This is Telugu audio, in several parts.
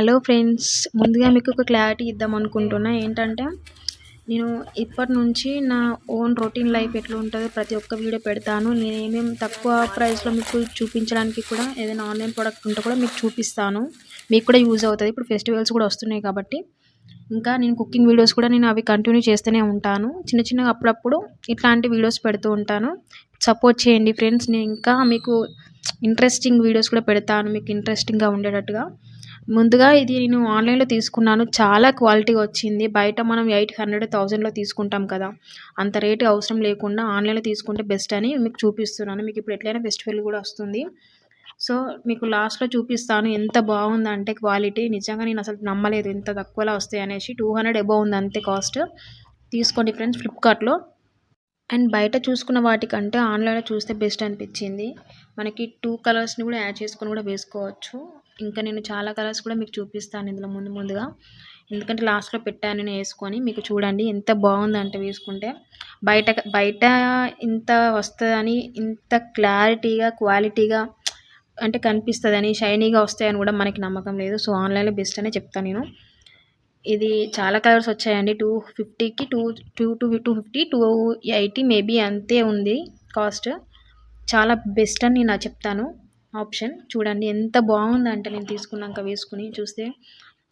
హలో ఫ్రెండ్స్ ముందుగా మీకు ఒక క్లారిటీ ఇద్దాం అనుకుంటున్నా. ఏంటంటే నేను ఇప్పటి నుంచి నా ఓన్ రొటీన్ లైఫ్ ఎట్లా ఉంటుందో ప్రతి ఒక్క వీడియో పెడతాను. నేను ఏమేమి తక్కువ ప్రైస్లో మీకు చూపించడానికి కూడా ఏదైనా ఆన్లైన్ ప్రోడక్ట్ ఉంటే కూడా మీకు చూపిస్తాను. మీకు కూడా యూజ్ అవుతుంది. ఇప్పుడు ఫెస్టివల్స్ కూడా వస్తున్నాయి కాబట్టి. ఇంకా నేను కుకింగ్ వీడియోస్ కూడా నేను అవి కంటిన్యూ చేస్తూనే ఉంటాను. చిన్న చిన్నగా అప్పుడప్పుడు ఇట్లాంటి వీడియోస్ పెడుతూ ఉంటాను. సపోర్ట్ చేయండి ఫ్రెండ్స్. నేను ఇంకా మీకు ఇంట్రెస్టింగ్ వీడియోస్ కూడా పెడతాను. మీకు ఇంట్రెస్టింగ్గా ఉండేటట్టుగా. ముందుగా ఇది నేను ఆన్లైన్లో తీసుకున్నాను. చాలా క్వాలిటీగా వచ్చింది. బయట మనం ఎయిట్ హండ్రెడ్ థౌజండ్లో తీసుకుంటాం కదా. అంత రేటు అవసరం లేకుండా ఆన్లైన్లో తీసుకుంటే బెస్ట్ అని మీకు చూపిస్తున్నాను. మీకు ఇప్పుడు ఎట్లయినా ఫెస్టివల్ కూడా వస్తుంది. సో మీకు లాస్ట్లో చూపిస్తాను ఎంత బాగుందంటే క్వాలిటీ. నిజంగా నేను అసలు నమ్మలేదు ఎంత తక్కువలో వస్తాయి అనేసి. టూ హండ్రెడ్ అబౌవ్ ఉంది అంతే కాస్ట్. తీసుకోండి ఫ్రెండ్స్ ఫ్లిప్కార్ట్లో. అండ్ బయట చూసుకున్న వాటికంటే ఆన్లైన్లో చూస్తే బెస్ట్ అనిపించింది. మనకి టూ కలర్స్ని కూడా యాడ్ చేసుకొని కూడా వేసుకోవచ్చు. ఇంకా నేను చాలా కలర్స్ కూడా మీకు చూపిస్తాను ఇందులో ముందు ముందుగా. ఎందుకంటే లాస్ట్లో పెట్టాను నేను వేసుకొని. మీకు చూడండి ఎంత బాగుందంటే వేసుకుంటే. బయట బయట ఇంత వస్తుందని ఇంత క్లారిటీగా క్వాలిటీగా అంటే కనిపిస్తుందని షైనీగా వస్తాయని కూడా మనకి నమ్మకం లేదు. సో ఆన్లైన్లో బెస్ట్ అనే చెప్తాను నేను. ఇది చాలా కలర్స్ వచ్చాయండి. టూ ఫిఫ్టీకి two two two two fifty two eighty maybe అంతే ఉంది కాస్ట్. చాలా బెస్ట్ అని నేను చెప్తాను. ఆప్షన్. చూడండి ఎంత బాగుందంటే నేను తీసుకున్నాక వేసుకుని చూస్తే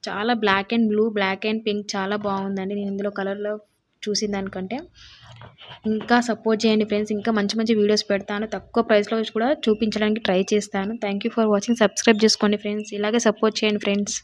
చాలా black and blue black and pink చాలా బాగుందండి. నేను ఇందులో కలర్లో చూసిన దానికంటే. ఇంకా సపోర్ట్ చేయండి ఫ్రెండ్స్. ఇంకా మంచి మంచి వీడియోస్ పెడతాను. తక్కువ ప్రైస్లో కూడా చూపించడానికి ట్రై చేస్తాను. Thank for watching. సబ్స్క్రైబ్ చేసుకోండి ఫ్రెండ్స్. ఇలాగే సపోర్ట్ చేయండి ఫ్రెండ్స్.